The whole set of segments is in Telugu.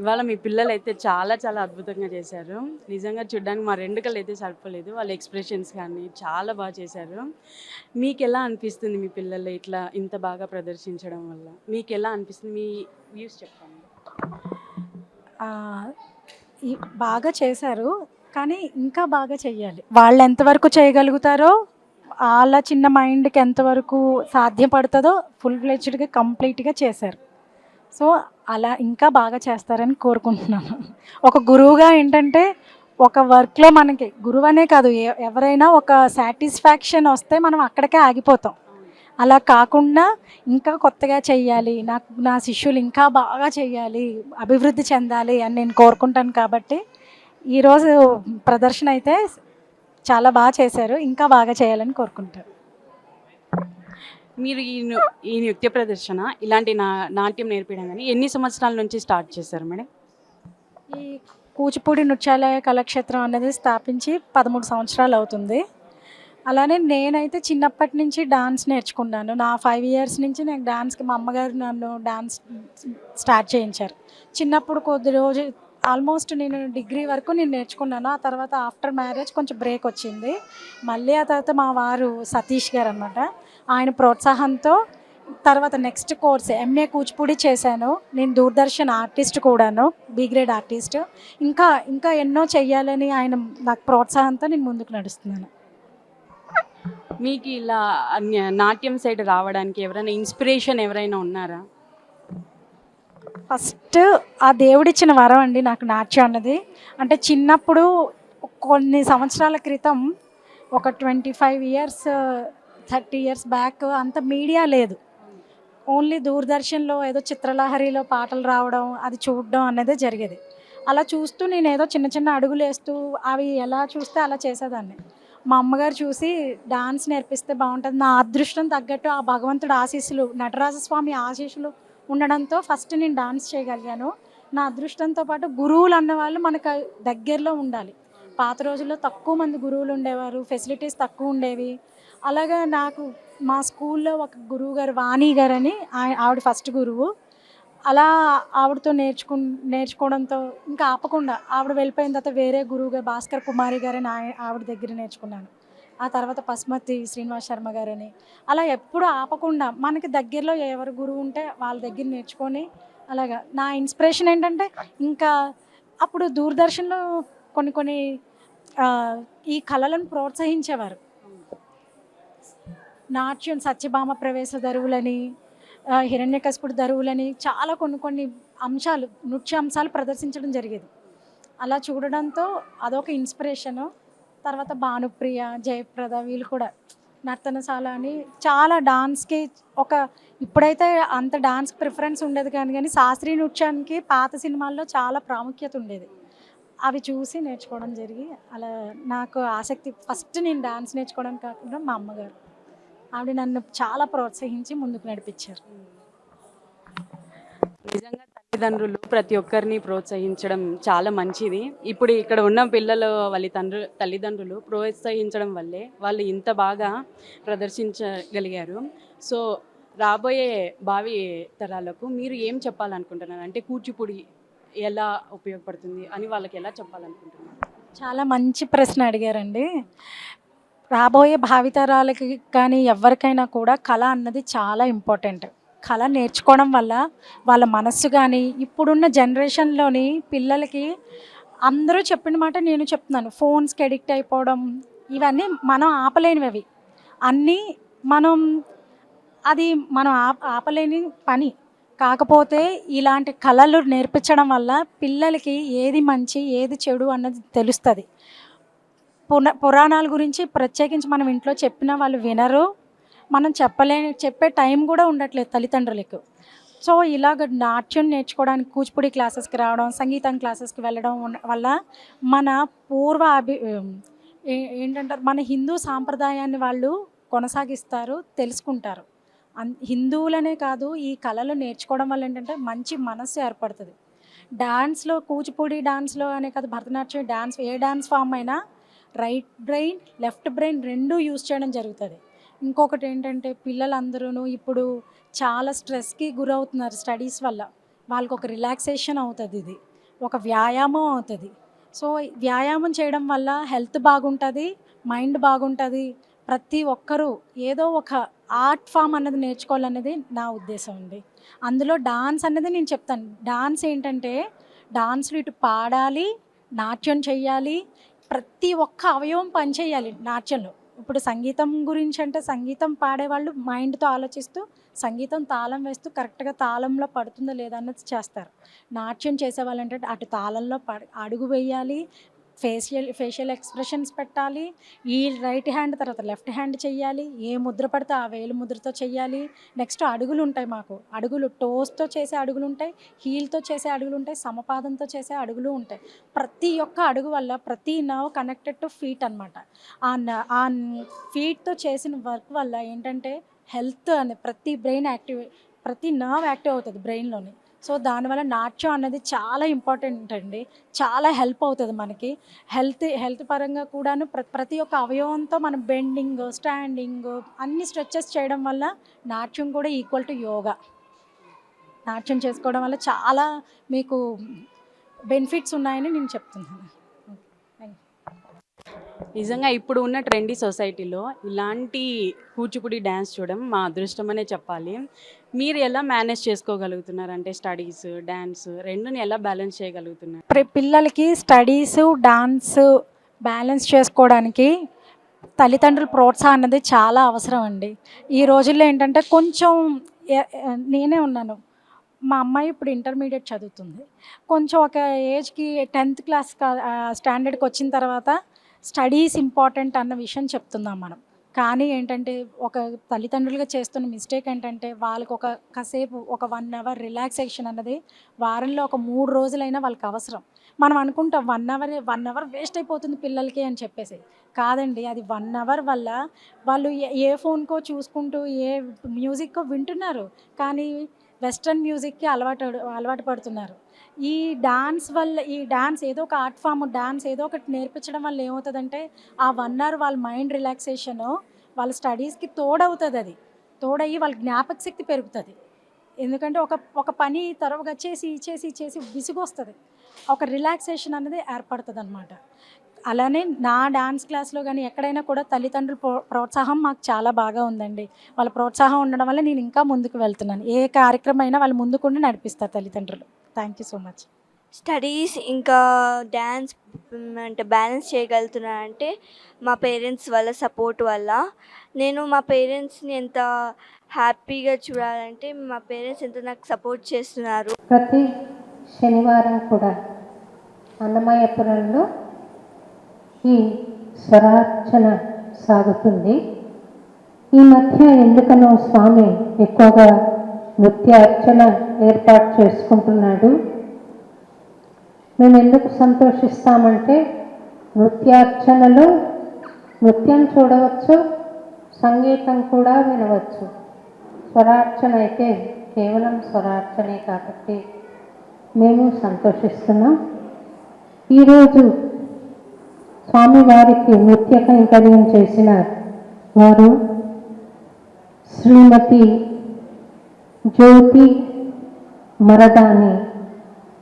ఇవాళ మీ పిల్లలు అయితే చాలా చాలా అద్భుతంగా చేశారు. నిజంగా చూడడానికి మా రెండు కళ్ళు అయితే సరిపోలేదు. వాళ్ళ ఎక్స్ప్రెషన్స్ కానీ చాలా బాగా చేశారు. మీకు ఎలా అనిపిస్తుంది మీ పిల్లలు ఇట్లా ఇంత బాగా ప్రదర్శించడం వల్ల? మీకు ఎలా అనిపిస్తుంది? మీ వ్యూస్ చెప్పండి. బాగా చేశారు కానీ ఇంకా బాగా చేయాలి వాళ్ళు ఎంతవరకు చేయగలుగుతారో వాళ్ళ చిన్న మైండ్కి ఎంతవరకు సాధ్యపడుతుందో ఫుల్ ఫ్లెడ్జ్డ్గా కంప్లీట్గా చేశారు. సో అలా ఇంకా బాగా చేస్తారని కోరుకుంటున్నాను. ఒక గురువుగా ఏంటంటే ఒక వర్క్లో మనకి గురువు అనే కాదు ఎవరైనా ఒక సాటిస్ఫాక్షన్ వస్తే మనం అక్కడికే ఆగిపోతాం. అలా కాకుండా ఇంకా కొత్తగా చెయ్యాలి నాకు నా శిష్యులు ఇంకా బాగా చెయ్యాలి అభివృద్ధి చెందాలి అని నేను కోరుకుంటాను కాబట్టి ఈరోజు ప్రదర్శన అయితే చాలా బాగా చేశారు ఇంకా బాగా చేయాలని కోరుకుంటారు మీరు ఈ ను- ఈ నృత్య ప్రదర్శన ఇలాంటి నా నాట్యం నేర్పించడం కానీ ఎన్ని సంవత్సరాల నుంచి స్టార్ట్ చేశారు మేడం? ఈ కూచిపూడి నృత్యాలయ కళాక్షేత్రం అనేది స్థాపించి పదమూడు సంవత్సరాలు అవుతుంది. అలానే నేనైతే చిన్నప్పటి నుంచి డాన్స్ నేర్చుకున్నాను. నా ఫైవ్ ఇయర్స్ నుంచి నేను డాన్స్కి మా అమ్మగారు నన్ను డాన్స్ స్టార్ట్ చేయించారు. చిన్నప్పుడు కొద్ది రోజు ఆల్మోస్ట్ నేను డిగ్రీ వరకు నేను నేర్చుకున్నాను. ఆ తర్వాత ఆఫ్టర్ మ్యారేజ్ కొంచెం బ్రేక్ వచ్చింది. మళ్ళీ ఆ తర్వాత మా వారు సతీష్ గారు అనమాట ఆయన ప్రోత్సాహంతో తర్వాత నెక్స్ట్ కోర్స్ ఎంఏ కూచిపూడి చేశాను. నేను దూరదర్శన్ ఆర్టిస్ట్ కూడాను బి గ్రేడ్ ఆర్టిస్ట్ ఇంకా ఇంకా ఎన్నో చెయ్యాలని ఆయన నాకు ప్రోత్సాహంతో నేను ముందుకు నడుస్తున్నాను. మీకు ఇలా నాట్యం సైడ్ రావడానికి ఎవరైనా ఇన్స్పిరేషన్ ఎవరైనా ఉన్నారా? ఫస్ట్ ఆ దేవుడిచ్చిన వరం అండి నాకు నాట్యం అన్నది. అంటే చిన్నప్పుడు కొన్ని సంవత్సరాల క్రితం ఒక twenty five years thirty years back అంత మీడియా లేదు. ఓన్లీ దూరదర్శన్లో ఏదో చిత్రలహరిలో పాటలు రావడం అది చూడడం అనేది జరిగేది. అలా చూస్తూ నేను ఏదో చిన్న చిన్న అడుగులు వేస్తూ అవి ఎలా చూస్తే అలా చేసేదాన్ని. మా అమ్మగారు చూసి డాన్స్ నేర్పిస్తే బాగుంటుంది నా అదృష్టం తగ్గట్టు ఆ భగవంతుడు ఆశీస్సులు నటరాజస్వామి ఆశీస్సులు ఉండడంతో ఫస్ట్ నేను డాన్స్ చేయగలిగాను. నా అదృష్టంతో పాటు గురువులు అన్నవాళ్ళు మనకు దగ్గరలో ఉండాలి. పాత రోజుల్లో తక్కువ మంది గురువులు ఉండేవారు ఫెసిలిటీస్ తక్కువ ఉండేవి. అలాగా నాకు మా స్కూల్లో ఒక గురువు గారు వాణి గారు అని ఆవిడ ఫస్ట్ గురువు. అలా ఆవిడతో నేర్చుకు నేర్చుకోవడంతో ఇంకా ఆపకుండా ఆవిడ వెళ్ళిపోయిన తర్వాత వేరే గురువు గారు భాస్కర్ కుమారి గారని ఆయన ఆవిడ దగ్గర నేర్చుకున్నాను. ఆ తర్వాత పసుమతి శ్రీనివాస్ శర్మ గారని. అలా ఎప్పుడు ఆపకుండా మనకి దగ్గరలో ఎవరు గురువు ఉంటే వాళ్ళ దగ్గర నేర్చుకొని అలాగా నా ఇన్స్పిరేషన్ ఏంటంటే ఇంకా అప్పుడు దూరదర్శన్లో కొన్ని కొన్ని ఈ కళలను ప్రోత్సహించేవారు. నాట్యం సత్యభామ ప్రవేశ దరువులని ఆ, దరువులని చాలా కొన్ని కొన్ని అంశాలు నృత్య అంశాలు ప్రదర్శించడం జరిగేది. అలా చూడడంతో అదొక ఇన్స్పిరేషను. తర్వాత భానుప్రియ జయప్రద వీళ్ళు కూడా నర్తనశాల అని చాలా డాన్స్కి ఒక ఇప్పుడైతే అంత డాన్స్ ప్రిఫరెన్స్ ఉండేది కానీ కానీ శాస్త్రీయ నృత్యానికి పాత సినిమాల్లో చాలా ప్రాముఖ్యత ఉండేది. అవి చూసి నేర్చుకోవడం జరిగి అలా నాకు ఆసక్తి ఫస్ట్ నేను డాన్స్ నేర్చుకోవడం కాకుండా మా అమ్మగారు. ఆవిడ నన్ను చాలా ప్రోత్సహించి ముందుకు నడిపించారు. నిజంగా తల్లిదండ్రులు ప్రతి ఒక్కరిని ప్రోత్సహించడం చాలా మంచిది. ఇప్పుడు ఇక్కడ ఉన్న పిల్లలు వాళ్ళ తండ్రి తల్లిదండ్రులు ప్రోత్సహించడం వల్లే వాళ్ళు ఇంత బాగా ప్రదర్శించగలిగారు. సో రాబోయే భావి తరాలకు మీరు ఏం చెప్పాలనుకుంటున్నారు? అంటే కూచిపూడి ఎలా ఉపయోగపడుతుంది అని వాళ్ళకి ఎలా చెప్పాలనుకుంటున్నారు? చాలా మంచి ప్రశ్న అడిగారండి. రాబోయే భావితరాలకి కానీ ఎవరికైనా కూడా కళ అన్నది చాలా ఇంపార్టెంట్. కళ నేర్చుకోవడం వల్ల వాళ్ళ మనస్సు కానీ ఇప్పుడున్న జనరేషన్లోని పిల్లలకి అందరూ చెప్పిన మాట నేను చెప్తున్నాను. ఫోన్స్కి అడిక్ట్ అయిపోవడం ఇవన్నీ మనం ఆపలేనివి అవి అన్నీ మనం అది మనం ఆప ఆపలేని పని. కాకపోతే ఇలాంటి కళలు నేర్పించడం వల్ల పిల్లలకి ఏది మంచి ఏది చెడు అన్నది తెలుస్తుంది. పున పురాణాల గురించి ప్రత్యేకించి మనం ఇంట్లో చెప్పినా వాళ్ళు వినరు. మనం చెప్పలేని చెప్పే టైం కూడా ఉండట్లేదు తల్లిదండ్రులకు. సో ఇలాగ నాట్యం నేర్చుకోవడానికి కూచిపూడి క్లాసెస్కి రావడం సంగీతం క్లాసెస్కి వెళ్ళడం వల్ల మన పూర్వ అభి ఏంటంటారు మన హిందూ సాంప్రదాయాన్ని వాళ్ళు కొనసాగిస్తారు తెలుసుకుంటారు. అన్ హిందువులనే కాదు ఈ కళలు నేర్చుకోవడం వల్ల ఏంటంటే మంచి మనస్సు ఏర్పడుతుంది. డాన్స్లో కూచిపూడి డాన్స్లో అనే కాదు భరతనాట్యం డాన్స్ ఏ డాన్స్ ఫామ్ అయినా రైట్ బ్రెయిన్ లెఫ్ట్ బ్రెయిన్ రెండూ యూజ్ చేయడం జరుగుతుంది. ఇంకొకటి ఏంటంటే పిల్లలందరూ ఇప్పుడు చాలా స్ట్రెస్కి గురవుతున్నారు స్టడీస్ వల్ల. వాళ్ళకి ఒక రిలాక్సేషన్ అవుతుంది ఇది. ఒక వ్యాయామం అవుతుంది. సో వ్యాయామం చేయడం వల్ల హెల్త్ బాగుంటుంది మైండ్ బాగుంటుంది. ప్రతి ఒక్కరూ ఏదో ఒక ఆర్ట్ ఫామ్ అన్నది నేర్చుకోవాలనేది నా ఉద్దేశం అండి. అందులో డాన్స్ అనేది నేను చెప్తాను. డాన్స్ ఏంటంటే డాన్స్లో ఇటు పాడాలి నాట్యం చేయాలి ప్రతి ఒక్క అవయవం పనిచేయాలి నాట్యంలో. ఇప్పుడు సంగీతం గురించి అంటే సంగీతం పాడేవాళ్ళు మైండ్తో ఆలోచిస్తూ సంగీతం తాళం వేస్తూ కరెక్ట్గా తాళంలో పడుతుందో లేదా అన్నది చేస్తారు. నాట్యం చేసేవాళ్ళంటే అటు తాళంలో పడ అడుగు వేయాలి ఫేషియల్ ఫేషియల్ ఎక్స్ప్రెషన్స్ పెట్టాలి. ఈ రైట్ హ్యాండ్ తర్వాత లెఫ్ట్ హ్యాండ్ చేయాలి ఏ ముద్ర పడితే ఆ వేలు ముద్రతో చేయాలి నెక్స్ట్ అడుగులు ఉంటాయి మాకు. అడుగులు టోస్తో చేసే అడుగులు ఉంటాయి హీల్తో చేసే అడుగులు ఉంటాయి సమపాదంతో చేసే అడుగులు ఉంటాయి. ప్రతి ఒక్క అడుగు వల్ల ప్రతి నర్వ్ కనెక్టెడ్ టు ఫీట్ అనమాట ఆ న- ఆ ఫీట్తో చేసిన వర్క్ వల్ల ఏంటంటే హెల్త్ అనే ప్రతి బ్రెయిన్ యాక్టివ్ ప్రతి నర్వ్ యాక్టివ్ అవుతుంది బ్రెయిన్లోని. సో దానివల్ల నాట్యం అనేది చాలా ఇంపార్టెంట్ అండి. చాలా హెల్ప్ అవుతుంది మనకి. హెల్త్ హెల్త్ పరంగా కూడాను ప్ర ప్రతి ఒక్క అవయవంతో మనం బెండింగ్ స్టాండింగ్ అన్ని స్ట్రెచెస్ చేయడం వల్ల నాట్యం కూడా ఈక్వల్ టు యోగా. నాట్యం చేసుకోవడం వల్ల చాలా మీకు బెనిఫిట్స్ ఉన్నాయని నేను చెప్తున్నాను. నిజంగా ఇప్పుడు ఉన్న ట్రెండీ సొసైటీలో ఇలాంటి కూచిపూడి డ్యాన్స్ చూడడం మా అదృష్టం అనే చెప్పాలి. మీరు ఎలా మేనేజ్ చేసుకోగలుగుతున్నారు? అంటే స్టడీస్ డ్యాన్స్ రెండుని ఎలా బ్యాలెన్స్ చేయగలుగుతున్నారు? పిల్లలకి స్టడీస్ డాన్స్ బ్యాలెన్స్ చేసుకోవడానికి తల్లిదండ్రుల ప్రోత్సాహం అనేది చాలా అవసరం అండి. ఈ రోజుల్లో ఏంటంటే కొంచెం నేనే ఉన్నాను. మా అమ్మాయి ఇప్పుడు ఇంటర్మీడియట్ చదువుతుంది. కొంచెం ఒక ఏజ్కి టెన్త్ క్లాస్ స్టాండర్డ్కి వచ్చిన తర్వాత స్టడీస్ ఇంపార్టెంట్ అన్న విషయం చెప్తున్నాం మనం. కానీ ఏంటంటే ఒక తల్లిదండ్రులుగా చేస్తున్న మిస్టేక్ ఏంటంటే వాళ్ళకి ఒక కాసేపు ఒక వన్ అవర్ రిలాక్సేషన్ అన్నది వారంలో ఒక మూడు రోజులైనా వాళ్ళకి అవసరం. మనం అనుకుంటాం one hour one hour waste అయిపోతుంది పిల్లలకి అని చెప్పేసి. కాదండి అది వన్ అవర్ వల్ల వాళ్ళు ఏ- ఏ ఫోన్కో చూసుకుంటూ ఏ మ్యూజిక్కో వింటున్నారు. కానీ వెస్ట్రన్ మ్యూజిక్కి అలవాటు అలవాటు పడుతున్నారు. ఈ డాన్స్ వల్ల ఈ డాన్స్ ఏదో ఒక ఆర్ట్ ఫామ్ డాన్స్ ఏదో ఒకటి నేర్పించడం వల్ల ఏమవుతుందంటే ఆ వన్ అవర్ వాళ్ళ మైండ్ రిలాక్సేషన్ వాళ్ళ స్టడీస్కి తోడవుతుంది అది. తోడయ్యి వాళ్ళ జ్ఞాపక శక్తి పెరుగుతుంది. ఎందుకంటే ఒక ఒక పని తరవుగా చేసి చేసి చేసి విసిగొస్తుంది. ఒక రిలాక్సేషన్ అనేది ఏర్పడుతుంది అనమాట అలానే నా డాన్స్ క్లాస్లో కానీ ఎక్కడైనా కూడా తల్లిదండ్రుల ప్రో- ప్రోత్సాహం మాకు చాలా బాగా ఉందండి. వాళ్ళ ప్రోత్సాహం ఉండడం వల్ల నేను ఇంకా ముందుకు వెళ్తున్నాను. ఏ కార్యక్రమం అయినా వాళ్ళు ముందుకుండి నడిపిస్తారు తల్లిదండ్రులు. Thank you so much studies ఇంకా డ్యాన్స్ అంటే బ్యాలెన్స్ చేయగలుగుతున్నా అంటే మా పేరెంట్స్ వల్ల సపోర్ట్ వల్ల. నేను మా పేరెంట్స్ని ఎంత హ్యాపీగా చూడాలంటే మా పేరెంట్స్ ఎంత నాకు సపోర్ట్ చేస్తున్నారు. ప్రతి శనివారం కూడా అన్నమయ్యపురంలో ఈ స్వరార్చన సాగుతుంది. ఈ మధ్య ఎందుకనో స్వామి ఎక్కువగా నృత్యార్చన ఏర్పాటు చేసుకుంటున్నాడు. మేము ఎందుకు సంతోషిస్తామంటే నృత్యార్చనలో నృత్యం చూడవచ్చు సంగీతం కూడా వినవచ్చు. స్వరార్చన అయితే కేవలం స్వరార్చనే కాబట్టి మేము సంతోషిస్తున్నాం. ఈరోజు స్వామివారికి నృత్య కైంకర్యం చేసిన వారు శ్రీమతి జ్యోతి మరదాని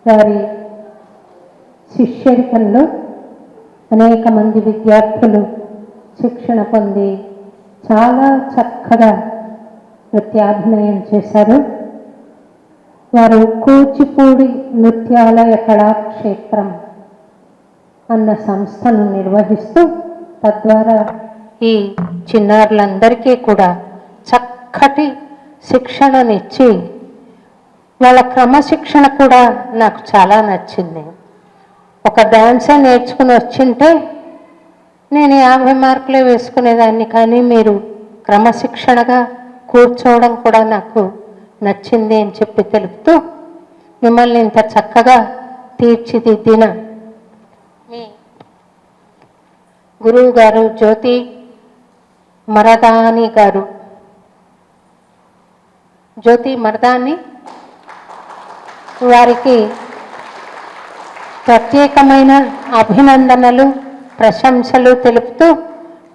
గారి శిష్యరికంలో అనేక మంది విద్యార్థులు శిక్షణ పొంది చాలా చక్కగా నృత్యాభినయం చేశారు. వారు కూచిపూడి నృత్యాలయ కళాక్షేత్రం అన్న సంస్థను నిర్వహిస్తూ తద్వారా ఈ చిన్నారులందరికీ కూడా చక్కటి శిక్షణనిచ్చి వాళ్ళ క్రమశిక్షణ కూడా నాకు చాలా నచ్చింది. ఒక డ్యాన్సే నేర్చుకుని వచ్చింటే నేను యాభై మార్కులే వేసుకునేదాన్ని కానీ మీరు క్రమశిక్షణగా కూర్చోవడం కూడా నాకు నచ్చింది అని చెప్పి తెలుపుతూ మిమ్మల్ని ఇంత చక్కగా తీర్చిదిద్దిన మీ గురువు గారు జ్యోతి మరదాని గారు. జ్యోతి మరదాని వారికి ప్రత్యేకమైన అభినందనలు ప్రశంసలు తెలుపుతూ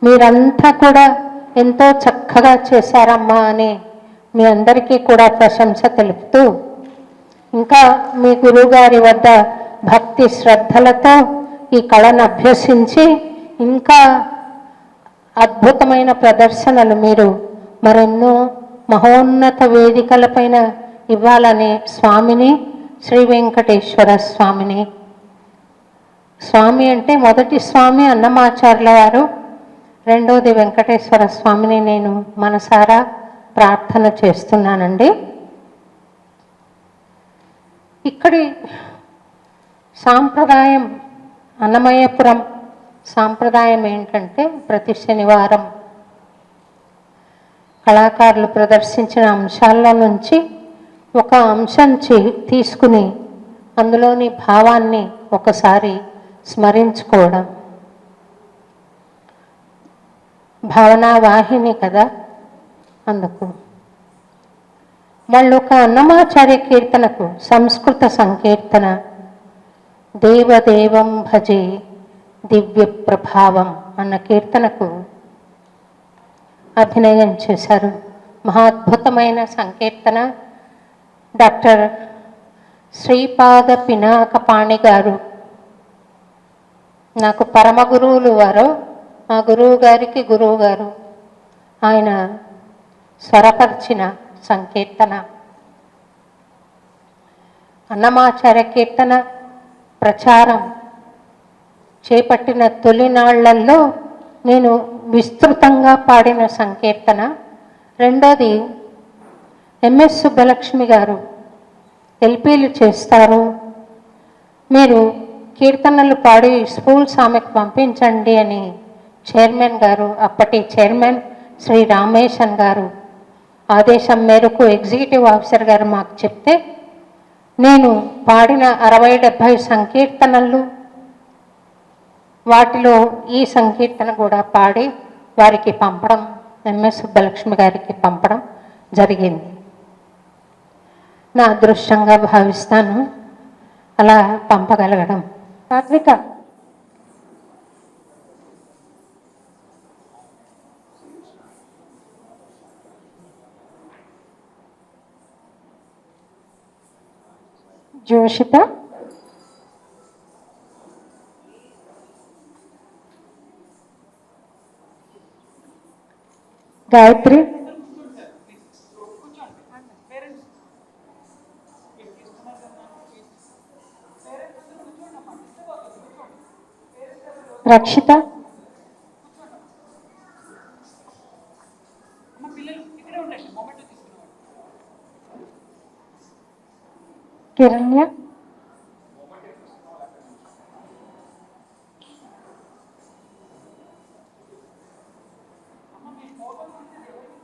మీరంతా కూడా ఎంతో చక్కగా చేశారమ్మా అని మీ అందరికీ కూడా ప్రశంస తెలుపుతూ ఇంకా మీ గురువుగారి వద్ద భక్తి శ్రద్ధలతో ఈ కళను అభ్యసించి ఇంకా అద్భుతమైన ప్రదర్శనలు మీరు మరెన్నో మహోన్నత వేదికలపైన ఇవ్వాలని స్వామిని శ్రీ వెంకటేశ్వర స్వామిని. స్వామి అంటే మొదటి స్వామి అన్నమాచార్యుల వారు. రెండవది వెంకటేశ్వర స్వామిని నేను మనసారా ప్రార్థన చేస్తున్నానండి. ఇక్కడి సాంప్రదాయం అన్నమయపురం సాంప్రదాయం ఏంటంటే ప్రతి శనివారం కళాకారులు ప్రదర్శించిన అంశాల్లో నుంచి ఒక అంశం చే- తీసుకుని అందులోని భావాన్ని ఒకసారి స్మరించుకోవడం. భావనా వాహిని కదా అందుకు. వాళ్ళు ఒక అన్నమాచార్య కీర్తనకు సంస్కృత సంకీర్తన. దేవదేవం భజే దివ్య ప్రభావం అన్న కీర్తనకు అభినయం చేశారు. మహాద్భుతమైన సంకీర్తన. డాక్టర్ శ్రీపాద పినాకపాణి గారు. నాకు పరమ గురువులు వారు. మా గురువు గారికి గురువు గారు. ఆయన స్వరపరిచిన సంకీర్తన. అన్నమాచార్య కీర్తన ప్రచారం చేపట్టిన తొలినాళ్ళలో నేను విస్తృతంగా పాడిన సంకీర్తన. రెండోది ఎంఎస్ సుబ్బలక్ష్మి గారు ఎల్పీలు చేస్తారు. మీరు కీర్తనలు పాడి స్కూల్స్ ఆమెకు పంపించండి అని చైర్మన్ గారు అప్పటి చైర్మన్ శ్రీ రామేశన్ గారు ఆదేశం మేరకు ఎగ్జిక్యూటివ్ ఆఫీసర్ గారు మాకు చెప్తే నేను పాడిన అరవై డెబ్భై సంకీర్తనలు వాటిలో ఈ సంకీర్తన కూడా పాడి వారికి పంపడం ఎంఎస్ సుబ్బలక్ష్మి గారికి పంపడం జరిగింది. నా అదృష్టంగా భావిస్తాను. అలా పంపగలగడం. సాత్విక. జోషిత. గాయత్రి? రక్షిత? కిరణ్య?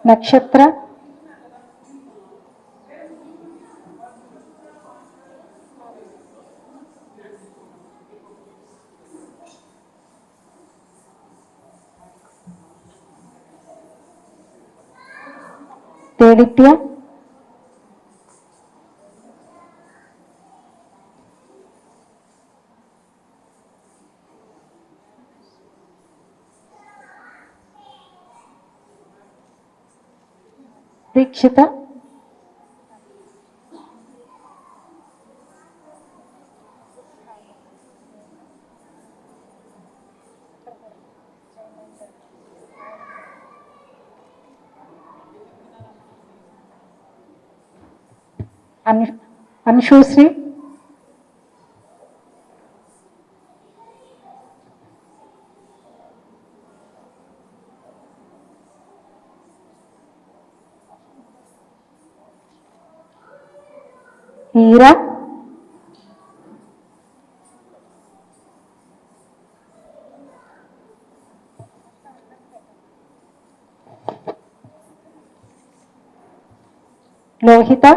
నక్షత్ర తేడిత్య దీక్షిత అను అనుషూశ్రీ kira Novita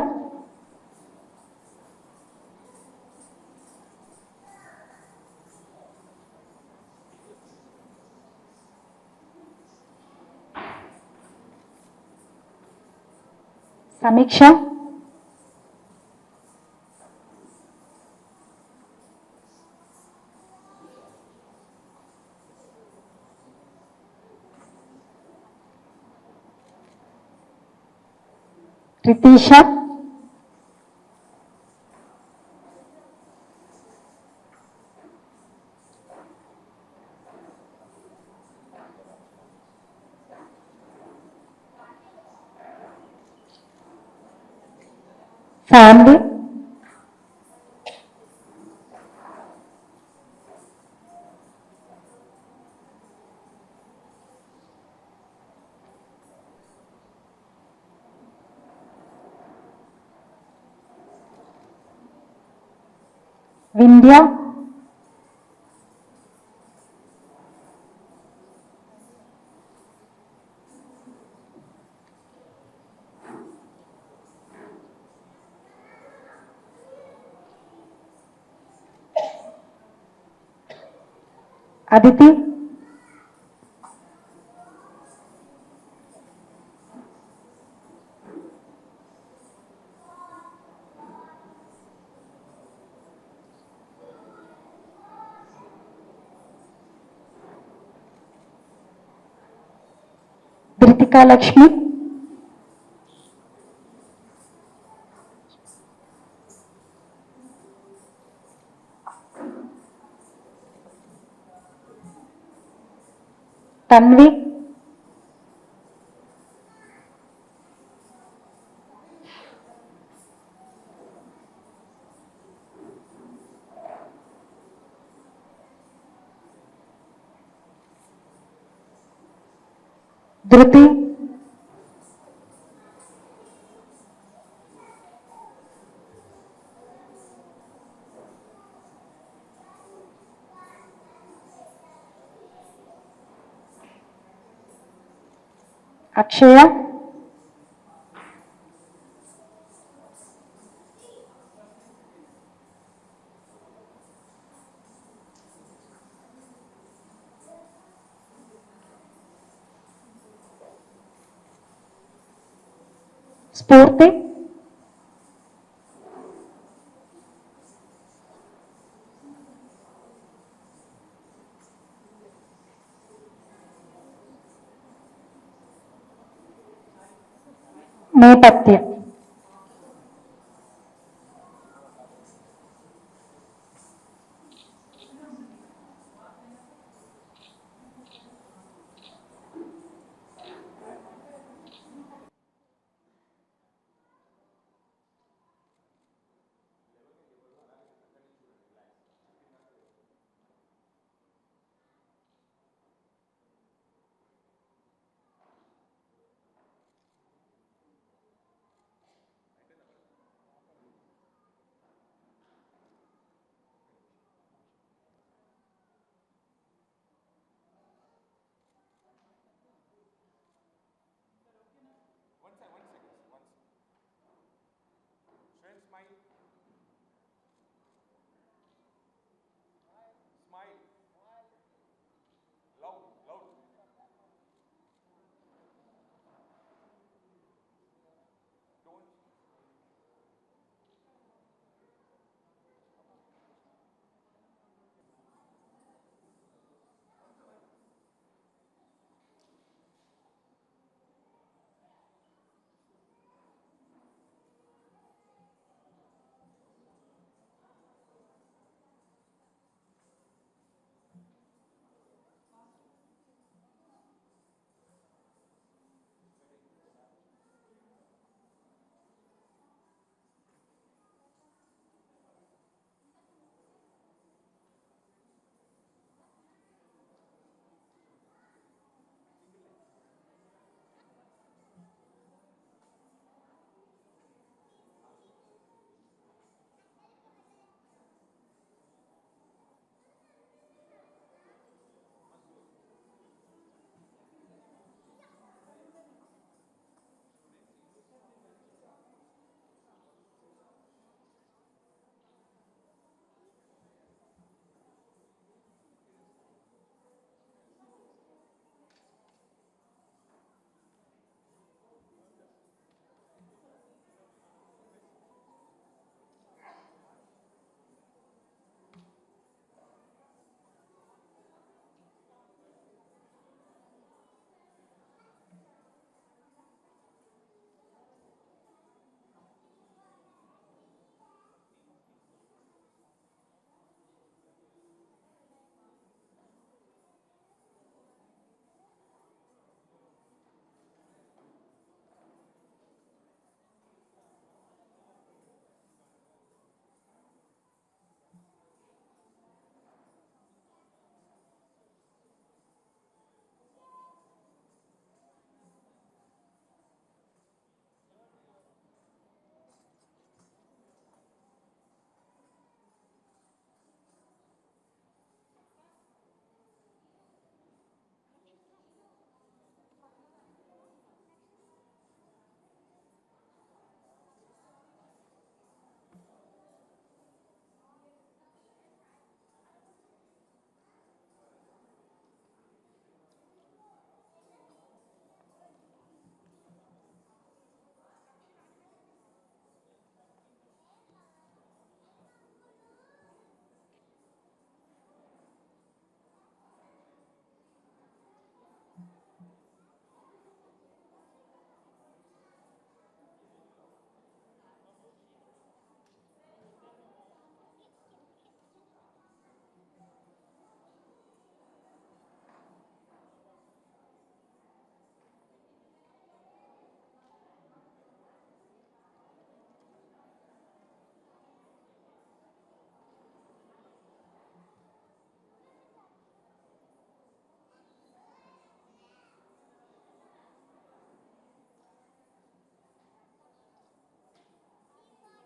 Samiksha Pritisha. Family. India? Aditi Kritika Lakshmi Tanvi Dhriti అక్షయ స్ఫూర్తి Nepathya.